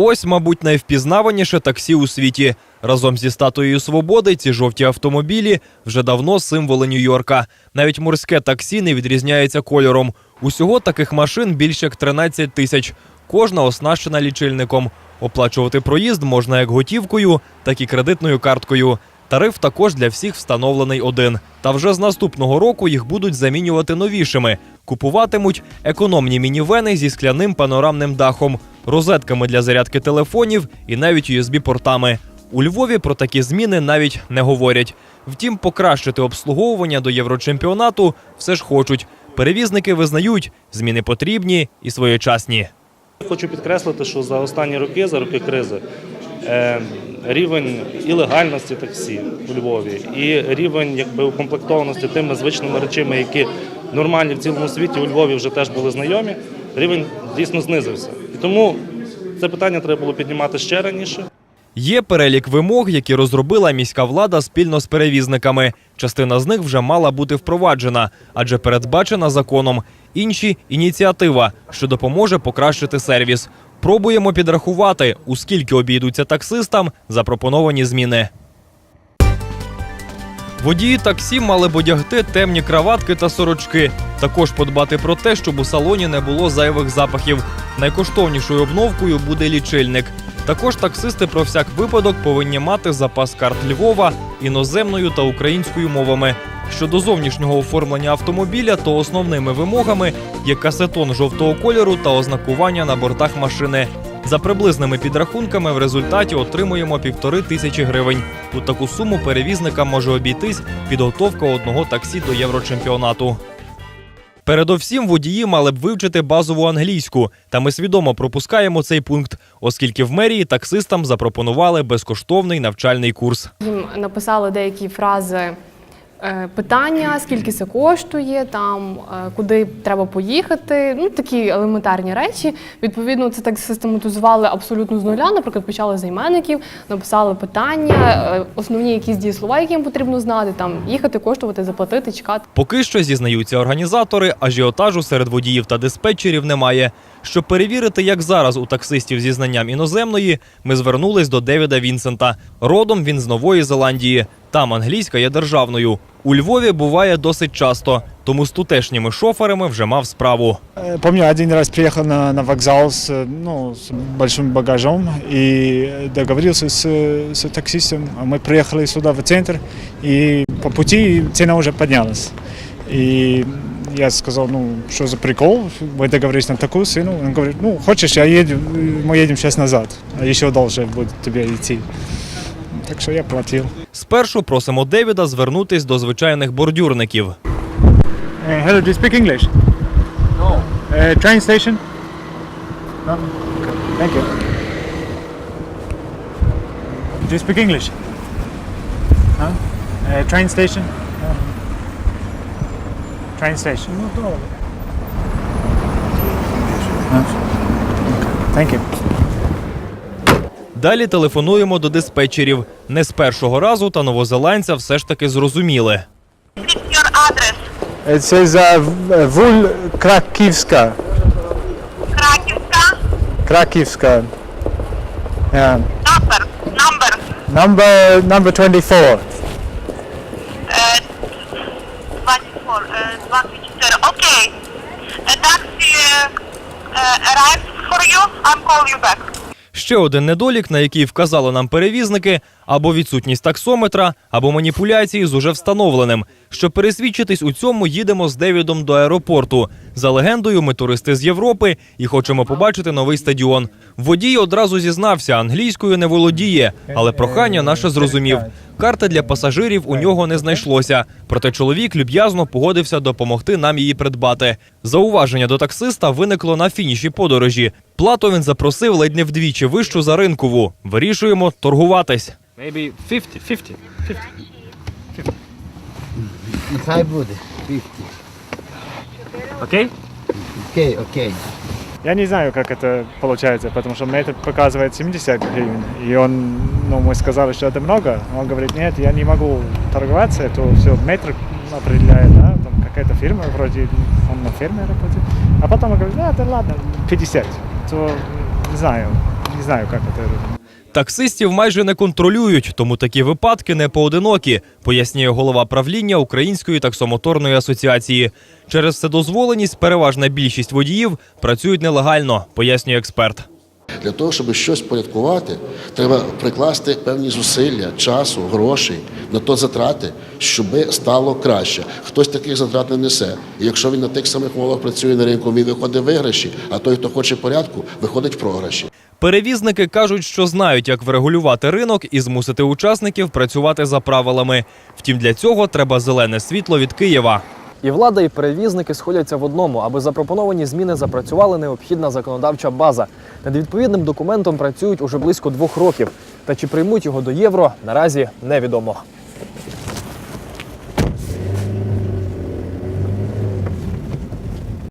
Ось, мабуть, найвпізнаваніше таксі у світі. Разом зі статуєю свободи ці жовті автомобілі вже давно символи Нью-Йорка. Навіть морське таксі не відрізняється кольором. Усього таких машин більше як 13 тисяч. Кожна оснащена лічильником. Оплачувати проїзд можна як готівкою, так і кредитною карткою. Тариф також для всіх встановлений один. Та вже з наступного року їх будуть замінювати новішими. Купуватимуть економні мінівени зі скляним панорамним дахом, розетками для зарядки телефонів і навіть USB-портами. У Львові про такі зміни навіть не говорять. Втім, покращити обслуговування до єврочемпіонату все ж хочуть. Перевізники визнають, зміни потрібні і своєчасні. Хочу підкреслити, що за останні роки, за роки кризи, е, рівень ілегальності таксі у Львові і рівень якби укомплектованості тими звичними речами, які нормальні в цілому світі у Львові вже теж були знайомі, рівень дійсно знизився. Тому це питання треба було піднімати ще раніше. Є перелік вимог, які розробила міська влада спільно з перевізниками. Частина з них вже мала бути впроваджена, адже передбачена законом. Інші ініціатива, що допоможе покращити сервіс. Пробуємо підрахувати, у скільки обійдуться таксистам запропоновані зміни. Водії таксі мали б одягти темні краватки та сорочки. Також подбати про те, щоб у салоні не було зайвих запахів. Найкоштовнішою обновкою буде лічильник. Також таксисти про всяк випадок повинні мати запас карт Львова іноземною та українською мовами. Щодо зовнішнього оформлення автомобіля, то основними вимогами є касетон жовтого кольору та ознакування на бортах машини. За приблизними підрахунками, в результаті отримуємо півтори тисячі гривень. У таку суму перевізникам може обійтись підготовка одного таксі до єврочемпіонату. Передовсім водії мали б вивчити базову англійську, та ми свідомо пропускаємо цей пункт, оскільки в мерії таксистам запропонували безкоштовний навчальний курс. Їм написали деякі фрази. Е, Питання, скільки це коштує, там е, куди треба поїхати. Ну такі елементарні речі. Відповідно, це так систематизували абсолютно з нуля. Наприклад, почали з іменників, написали питання, е, основні якісь дієслова, які їм потрібно знати. Там їхати, коштувати, заплатити, чекати. Поки що зізнаються організатори, ажіотажу серед водіїв та диспетчерів немає. Щоб перевірити, як зараз у таксистів зі знанням іноземної, ми звернулись до Девіда Вінсента. Родом він з Нової Зеландії. Там англійська є державною. У Львові буває досить часто, тому з тутешніми шоферами вже мав справу. Э, Помню, один раз приехал на, на вокзал с, э, ну, с большим багажом и договорился с, с таксистом. А Мы приехали сюда в центр, и по пути цена уже поднялась. И я сказал, ну, что за прикол, мы договорились на такую цену. Он говорит, ну, хочешь, я еду, мы едем сейчас назад, а еще дольше будет тебе идти. Так что я платил. Спершу просимо Девіда звернутись до звичайних бордюрників. Uh, hello, do you speak English? No. Uh, train station? No? Okay, thank you. Do you speak English? No? Uh, train station? No. Train station? No, no. Okay, thank you. Далі телефонуємо до диспетчерів. Не з першого разу та новозеландця все ж таки зрозуміли. your address? It says uh, Vul Краківська, Krakivska. Yeah. number, number, Number number 24. е, 24, е, 24, окей. Е, Taxi е, arrives for you, I'm call you back. Ще один недолік, на який вказали нам перевізники, або відсутність таксометра, або маніпуляції з уже встановленим. Щоб пересвідчитись у цьому, їдемо з Девідом до аеропорту. За легендою, ми туристи з Європи і хочемо побачити новий стадіон. Водій одразу зізнався, англійською не володіє, але прохання наше зрозумів. Карти для пасажирів у нього не знайшлося. Проте чоловік люб'язно погодився допомогти нам її придбати. Зауваження до таксиста виникло на фініші подорожі. Плату він запросив ледь не вдвічі вищу за ринкову. Вирішуємо торгуватись. Maybe 50, 50, 50. Нехай буде. 50. Окей? Окей, окей. Я не знаю, как это получается, потому что метр показывает 70 гривен. И он, ну, мы сказали, что это много. Он говорит, нет, я не могу торговаться, это все метр определяет, да, там какая-то фирма вроде, он на ферме работает. А потом он говорит, да, да ладно, 50. То, не знаю, не знаю, как это. Таксистів майже не контролюють, тому такі випадки не поодинокі, пояснює голова правління Української таксомоторної асоціації. Через вседозволеність переважна більшість водіїв працюють нелегально, пояснює експерт. Для того, щоб щось порядкувати, треба прикласти певні зусилля, часу, грошей на то затрати, щоб стало краще. Хтось таких затрат не несе. І якщо він на тих самих умовах працює на ринку, він виходить виграші, а той, хто хоче порядку, виходить в програші. Перевізники кажуть, що знають, як врегулювати ринок і змусити учасників працювати за правилами. Втім, для цього треба зелене світло від Києва. І влада, і перевізники сходяться в одному, аби запропоновані зміни запрацювали необхідна законодавча база. Над відповідним документом працюють уже близько двох років. Та чи приймуть його до євро, наразі невідомо.